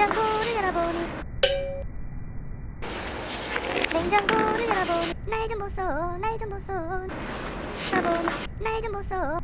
냉장고를 열어보니 냉장고를 열어보니 날 좀 보소 날 좀 보소. 열어보니 날 좀 보소